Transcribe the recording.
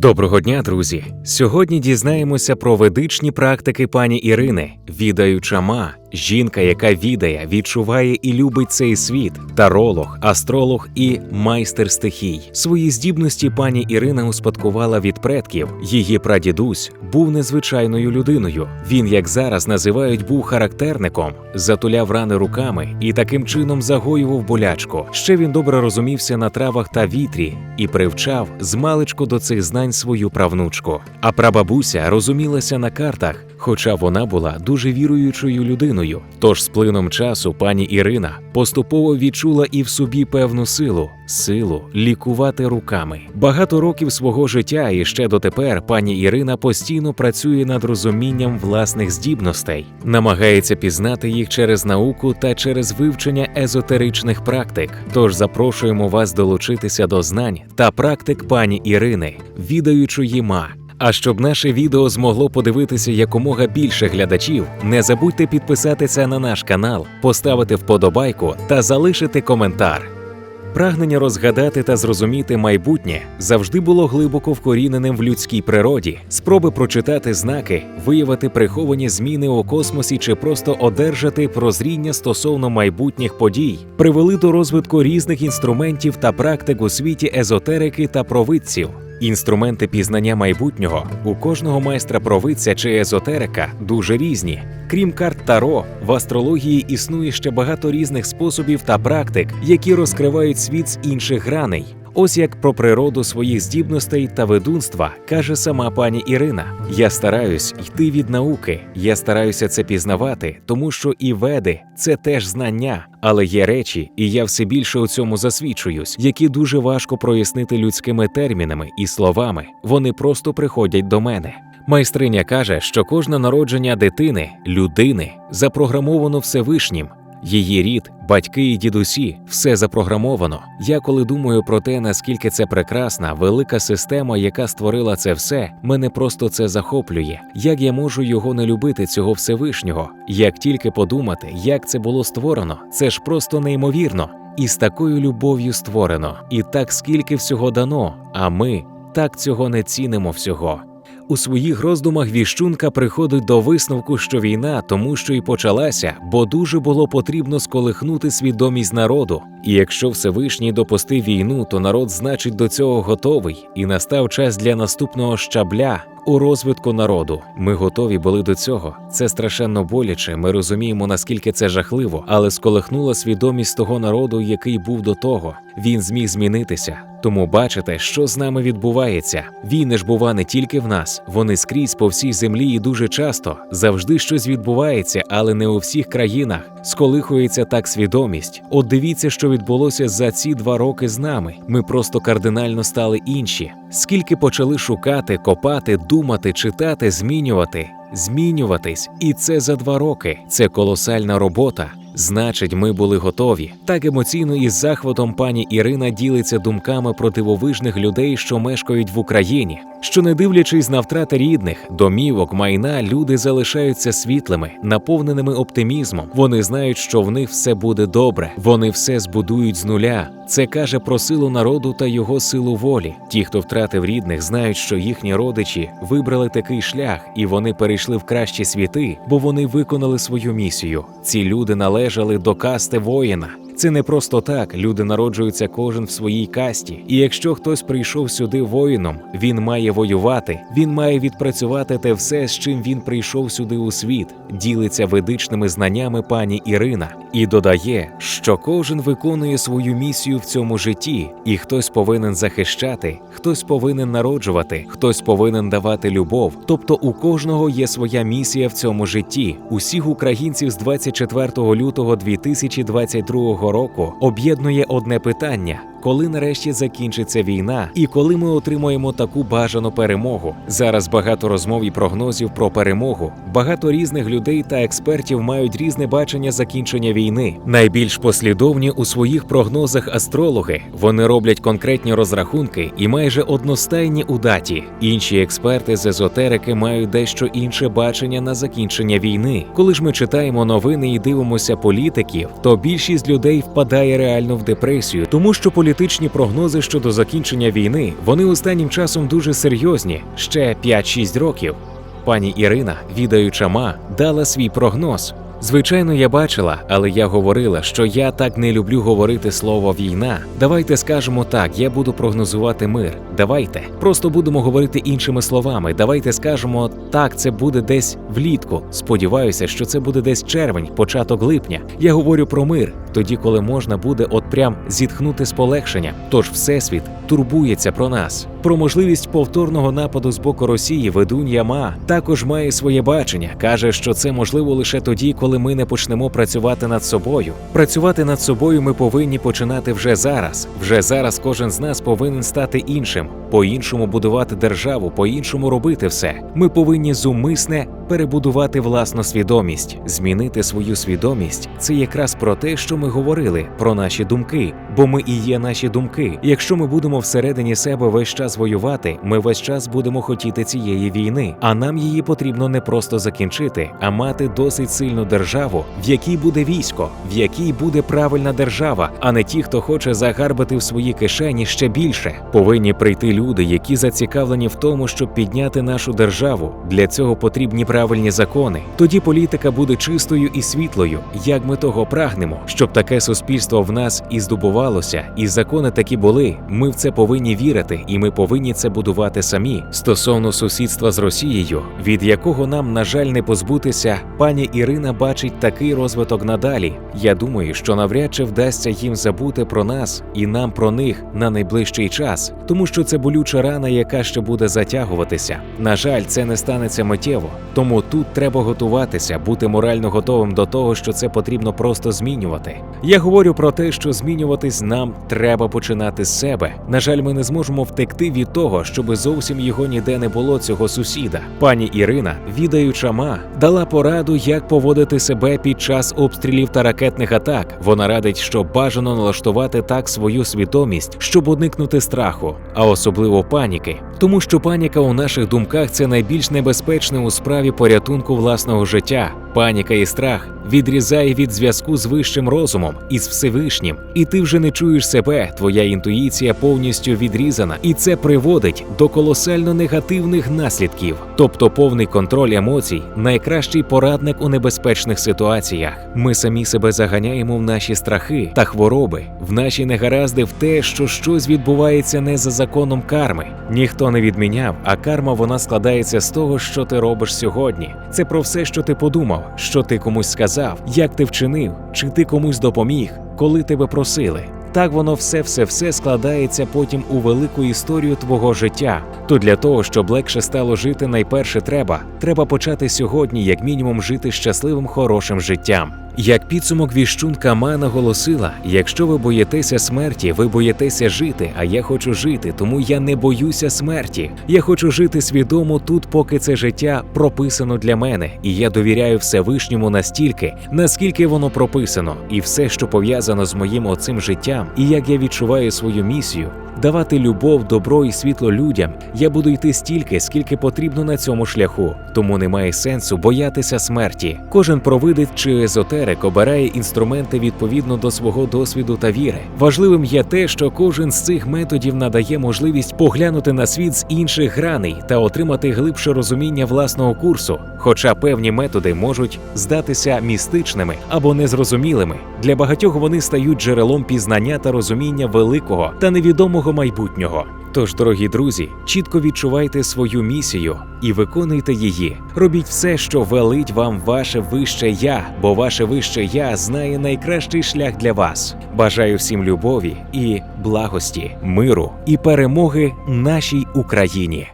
Доброго дня, друзі! Сьогодні дізнаємося про ведичні практики пані Ірини, відаюча ма, жінка, яка відає, відчуває і любить цей світ, таролог, астролог і майстер стихій. Свої здібності пані Ірина успадкувала від предків. Її прадідусь був незвичайною людиною. Він, як зараз називають, був характерником, затуляв рани руками і таким чином загоював болячку. Ще він добре розумівся на травах та вітрі і привчав змалечку до цих знань свою правнучку. А прабабуся розумілася на картах, хоча вона була дуже віруючою людиною. Тож з плином часу пані Ірина поступово відчула і в собі певну силу силу лікувати руками. Багато років свого життя і ще дотепер пані Ірина постійно працює над розумінням власних здібностей, намагається пізнати їх через науку та через вивчення езотеричних практик. Тож запрошуємо вас долучитися до знань та практик пані Ірини, відаючої ма. А щоб наше відео змогло подивитися якомога більше глядачів, не забудьте підписатися на наш канал, поставити вподобайку та залишити коментар. Прагнення розгадати та зрозуміти майбутнє завжди було глибоко вкоріненим в людській природі. Спроби прочитати знаки, виявити приховані зміни у космосі чи просто одержати прозріння стосовно майбутніх подій привели до розвитку різних інструментів та практик у світі езотерики та провидців. Інструменти пізнання майбутнього у кожного майстра провидця чи езотерика дуже різні. Крім карт Таро, в астрології існує ще багато різних способів та практик, які розкривають світ з інших граней. Ось як про природу своїх здібностей та ведунства каже сама пані Ірина: Я стараюсь йти від науки, я стараюся це пізнавати, тому що і веди це теж знання, але є речі, і я все більше у цьому засвідчуюсь, які дуже важко прояснити людськими термінами і словами. Вони просто приходять до мене. Майстриня каже, що кожне народження дитини, людини, запрограмовано Всевишнім. Її рід, батьки і дідусі все запрограмовано. Я коли думаю про те, наскільки це прекрасна, велика система, яка створила це все, мене просто це захоплює. Як я можу його не любити, цього Всевишнього? Як тільки подумати, як це було створено, це ж просто неймовірно. І з такою любов'ю створено, і так скільки всього дано, а ми так цього не цінимо всього. У своїх роздумах віщунка приходить до висновку, що війна тому, що й почалася, бо дуже було потрібно сколихнути свідомість народу. І якщо Всевишній допустив війну, то народ, значить, до цього готовий, і настав час для наступного щабля у розвитку народу. Ми готові були до цього. Це страшенно боляче. Ми розуміємо, наскільки це жахливо, але сколихнула свідомість того народу, який був до того. Він зміг змінитися. Тому бачите, що з нами відбувається. Війни ж бува не тільки в нас, вони скрізь по всій землі і дуже часто завжди щось відбувається, але не у всіх країнах. Сколихується так свідомість. От дивіться, що відбулося за ці два роки з нами. Ми просто кардинально стали інші. Скільки почали шукати, копати, думати, читати, змінювати, змінюватись, і це за два роки. Це колосальна робота. Значить, ми були готові. Так емоційно і з захватом пані Ірина ділиться думками про дивовижних людей, що мешкають в Україні. Що, не дивлячись на втрати рідних, домівок, майна, люди залишаються світлими, наповненими оптимізмом. Вони знають, що в них все буде добре. Вони все збудують з нуля. Це каже про силу народу та його силу волі. Ті, хто втратив рідних, знають, що їхні родичі вибрали такий шлях, і вони перейшли в кращі світи, бо вони виконали свою місію. Ці люди належали до касти воїна. Це не просто так. Люди народжуються кожен в своїй касті. І якщо хтось прийшов сюди воїном, він має воювати, він має відпрацювати те все, з чим він прийшов сюди у світ, ділиться ведичними знаннями пані Ірина і додає, що кожен виконує свою місію в цьому житті, і хтось повинен захищати, хтось повинен народжувати, хтось повинен давати любов. Тобто у кожного є своя місія в цьому житті. Усіх українців з 24 лютого 2022 року об'єднує одне питання. Коли нарешті закінчиться війна, і коли ми отримаємо таку бажану перемогу, зараз багато розмов і прогнозів про перемогу. Багато різних людей та експертів мають різне бачення закінчення війни. Найбільш послідовні у своїх прогнозах астрологи. Вони роблять конкретні розрахунки і майже одностайні у даті. Інші експерти з езотерики мають дещо інше бачення на закінчення війни. Коли ж ми читаємо новини і дивимося політиків, то більшість людей впадає реально в депресію, тому що політичні прогнози щодо закінчення війни вони останнім часом дуже серйозні ще 5-6 років. Пані Ірина, відаюча ма, дала свій прогноз. Звичайно, я бачила, але я говорила, що я так не люблю говорити слово війна. Давайте скажемо так, я буду прогнозувати мир. Давайте просто будемо говорити іншими словами. Давайте скажемо так, це буде десь влітку. Сподіваюся, що це буде десь червень, початок липня. Я говорю про мир, тоді, коли можна буде от прям зітхнути з полегшенням. Тож всесвіт турбується про нас. Про можливість повторного нападу з боку Росії ведунь Яма також має своє бачення. каже, що це можливо лише тоді, коли ми не почнемо працювати над собою. Працювати над собою ми повинні починати вже зараз. Вже зараз кожен з нас повинен стати іншим, по-іншому будувати державу, по-іншому робити все. Ми повинні зумисне перебудувати власну свідомість, змінити свою свідомість. Це якраз про те, що ми говорили, про наші думки, бо ми і є наші думки. Якщо ми будемо всередині себе весь час воювати, ми весь час будемо хотіти цієї війни. А нам її потрібно не просто закінчити, а мати досить сильну державу, в якій буде військо, в якій буде правильна держава, а не ті, хто хоче загарбати в свої кишені ще більше. Повинні прийти люди, які зацікавлені в тому, щоб підняти нашу державу. Для цього потрібні правильні закони. Тоді політика буде чистою і світлою, як ми того прагнемо, щоб таке суспільство в нас і здобувалося, і закони такі були. Ми в це повинні вірити, і ми повинні це будувати самі. Стосовно сусідства з Росією, від якого нам, на жаль, не позбутися, пані Ірина бачить такий розвиток надалі. Я думаю, що навряд чи вдасться їм забути про нас і нам про них на найближчий час, тому що це болюча рана, яка ще буде затягуватися. На жаль, це не станеться миттєво. Тому тут треба готуватися, бути морально готовим до того, що це потрібно просто змінювати. Я говорю про те, що змінюватись нам треба починати з себе. На жаль, ми не зможемо втекти від того, щоби зовсім його ніде не було цього сусіда. Пані Ірина, відаюча ма, дала пораду, як поводити себе під час обстрілів та ракетних атак. Вона радить, що бажано налаштувати так свою свідомість, щоб уникнути страху, а особливо паніки, тому що паніка у наших думках це найбільш небезпечне у справі порятунку власного життя. Паніка і страх відрізає від зв'язку з вищим розумом із Всевишнім, і ти вже не чуєш себе, твоя інтуїція повністю відрізана, і це приводить до колосально негативних наслідків, тобто повний контроль емоцій, найкращий порадник у небезпечних ситуаціях. Ми самі себе заганяємо в наші страхи та хвороби, в наші негаразди, в те, що щось відбувається не за законом карми. Ніхто не відміняв, а карма вона складається з того, що ти робиш сьогодні. Це про все, що ти подумав, що ти комусь сказав, як ти вчинив, чи ти комусь допоміг, коли тебе просили. Так воно все все все складається потім у велику історію твого життя. То для того, щоб легше стало жити, найперше треба. Треба почати сьогодні, як мінімум, жити щасливим, хорошим життям. Як підсумок віщунка Ма наголосила: якщо ви боїтеся смерті, ви боїтеся жити, а я хочу жити, тому я не боюся смерті. Я хочу жити свідомо тут, поки це життя прописано для мене, і я довіряю Всевишньому настільки, наскільки воно прописано, і все, що пов'язано з моїм оцим життям, і як я відчуваю свою місію. Давати любов, добро і світло людям я буду йти стільки, скільки потрібно на цьому шляху, тому немає сенсу боятися смерті. Кожен провидець чи езотерик обирає інструменти відповідно до свого досвіду та віри. Важливим є те, що кожен з цих методів надає можливість поглянути на світ з інших граней та отримати глибше розуміння власного курсу. Хоча певні методи можуть здатися містичними або незрозумілими, для багатьох вони стають джерелом пізнання та розуміння великого та невідомого майбутнього. Тож, дорогі друзі, чітко відчувайте свою місію і виконуйте її. Робіть все, що велить вам ваше вище я, бо ваше вище я знає найкращий шлях для вас. Бажаю всім любові і благості, миру і перемоги нашій Україні.